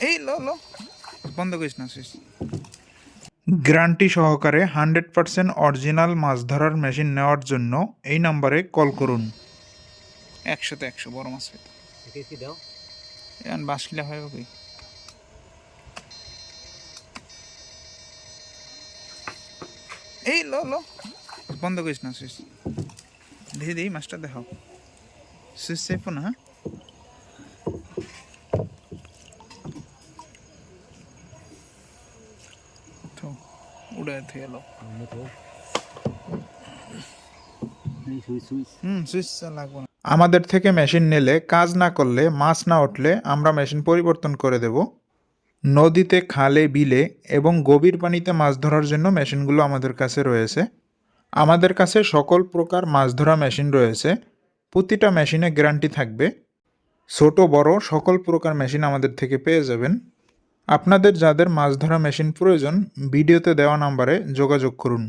এই লো লো বন্ধ করিস না সুইচ গ্যারান্টি সহকারে হান্ড্রেড পার্সেন্ট অরিজিনাল মাছ ধরার মেশিন নেওয়ার জন্য এই নাম্বারে কল করুন একশোতে একশো বড় মাছ কি দাও এখন বাস কিলা হয় কই এই লো লো বন্ধ করিস না সুইচ দেখি দেখি মাছটা দেখাও সুইচ সেফ না তো আমাদের থেকে মেশিন নিলে কাজ না করলে, মাছ না উঠলে আমরা মেশিন পরিবর্তন করে দেব। নদীতে খালে, বিলে এবং গভীর পানিতে মাছ ধরার জন্য মেশিনগুলো আমাদের কাছে রয়েছে। আমাদের কাছে সকল প্রকার মাছ ধরা মেশিন রয়েছে। প্রতিটা মেশিনে গ্যারান্টি থাকবে। ছোট, বড় সকল প্রকার মেশিন আমাদের থেকে পেয়ে যাবেন। আপনাদের যাদের মাছ ধরা মেশিন প্রয়োজন ভিডিওতে দেওয়া নাম্বারে যোগাযোগ করুন।